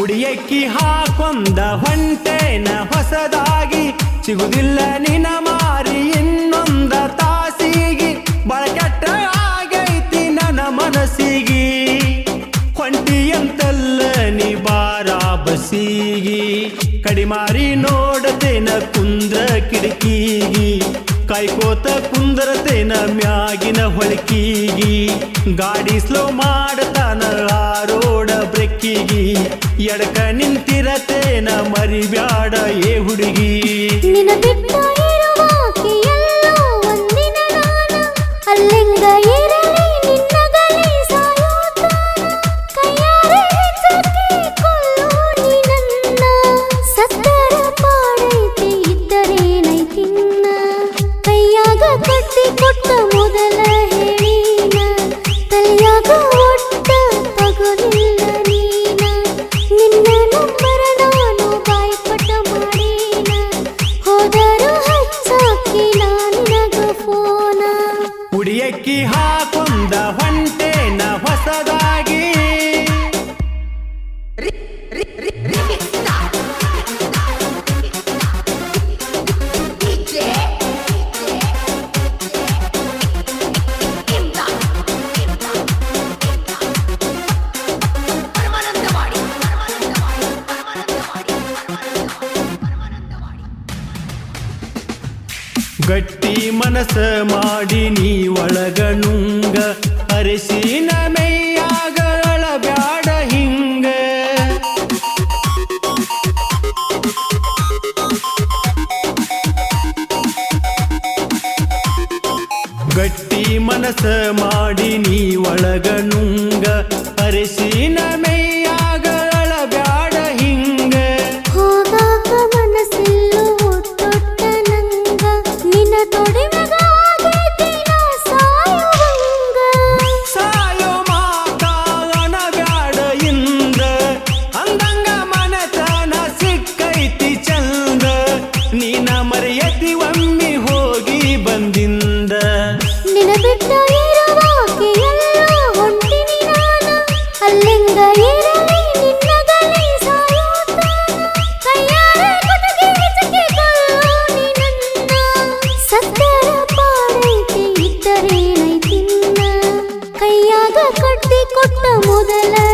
ಉಡಿಯಕ್ಕಿ ಹಾಕೊಂದ ಹೊಂಟೇನ ಹೊಸದಾಗಿ ಸಿಗುದಿಲ್ಲ ಬಸಿಗಿ, ಕಡಿಮಾರಿ ನೋಡತೇನ ಕುಂದ್ರ ಕಿಡಕಿಗಿ ಕಾಯ್ಕೋತ ಕುಂದರತೇನ ಮ್ಯಾಗಿನ ಹೊಳಕಿಗಿ, ಗಾಡಿ ಸ್ಲೋ ಮಾಡತಾನ ರೋಡ ಬ್ರೆಕ್ಕಿಗಿ, ಎಡಕ ನಿಂತಿರತೇನ ಮರಿಬ್ಯಾಡ ಏ ಹುಡುಗಿ. ಎಕ್ಕಿ ಹಾಕೊಂಡ ಗಟ್ಟಿ ಮನಸ ಮಾಡಿ ನೀ ಒಳಗನುಂಗ ಅರಿಸಿನ ಮೈಯಾಗಳ ಬ್ಯಾಡ ಹಿಂಗ ಗಟ್ಟಿ ಮನಸ ಮಾಡಿ ನೀ ಒಳಗನುಂಗ ಅರಿಸಿನ ಮೈ la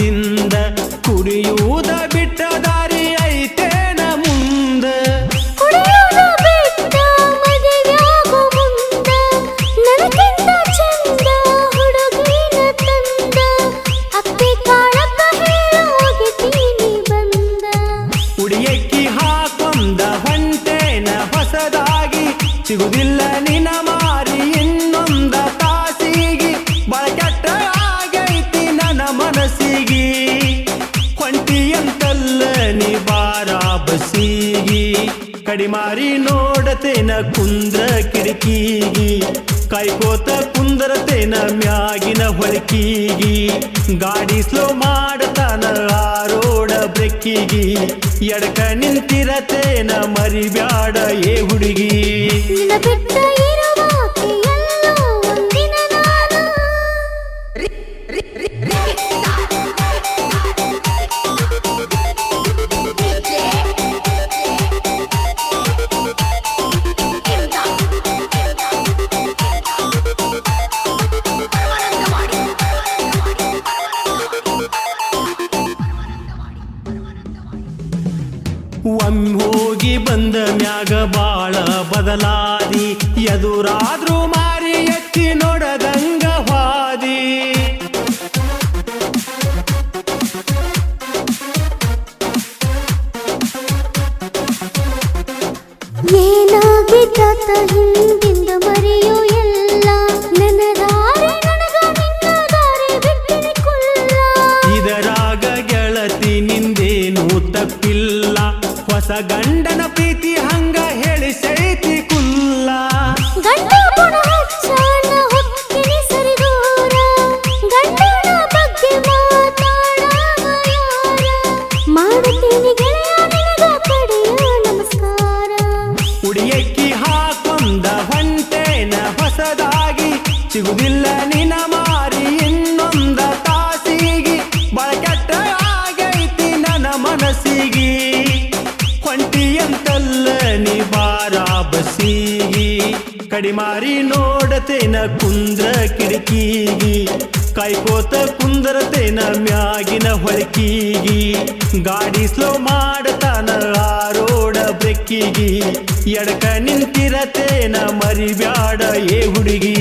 ಕುದಿಯುವುದ ಕಡಿಮಾರಿ ನೋಡತೇನ ಕುಂದ್ರ ಕಿಡಕೀಗಿ ಕೈಕೋತ ಕುಂದರತೇನ ಮ್ಯಾಗಿನ ಹೊಳಕೀಗಿ ಗಾಡಿ ಸ್ಲೋ ಮಾಡತಾನ ಆರೋಡ ಬ್ರೆಕ್ಕಿಗಿ ಎಡಕ ನಿಂತಿರತೇನ ಮರಿಬ್ಯಾಡ ಏ ಹುಡುಗಿ. ಒಮ್ಮೆ ಹೋಗಿ ಬಂದ ಮ್ಯಾಗ ಬಾಳ ಬದಲಾದಿ. ಎದುರಾದ್ರೂ ಮಾರಿ ಎತ್ತಿ ನೋಡದಂಗ ಹಾದಿ ಏನಾಗಿದ್ದಾತ ಹಿಂದಿಂದ ಗಂಡನ ಪ್ರೀತಿ ಹಂಗ ಹೇಳಿ ಸೈತಿ ಕುಲ್ಲ. ಉಡಿಯಕ್ಕಿ ಹೊಂಟೇನ ಹೊಸದಾಗಿ. ಸಿಗುವಿಲ್ಲ ನಿನ್ನ ಮಾರಿ. ಕಡಿಮಾರಿ ನೋಡತೇನ ಕುಂದ್ರ ಕಿಡಕೀಗಿ ಕಾಯ್ಕೋತ ಕುಂದರತೇನ ಮ್ಯಾಗಿನ ಹೊಳಕಿಗಿ ಗಾಡಿ ಸ್ಲೋ ಮಾಡತಾನ ಆರೋಡ ರೋಡ ಬ್ರೆಕ್ಕಿಗಿ, ಎಡಕ ನಿಂತಿರತೇನ ಮರಿ ಬ್ಯಾಡ ಏ ಹುಡುಗಿ.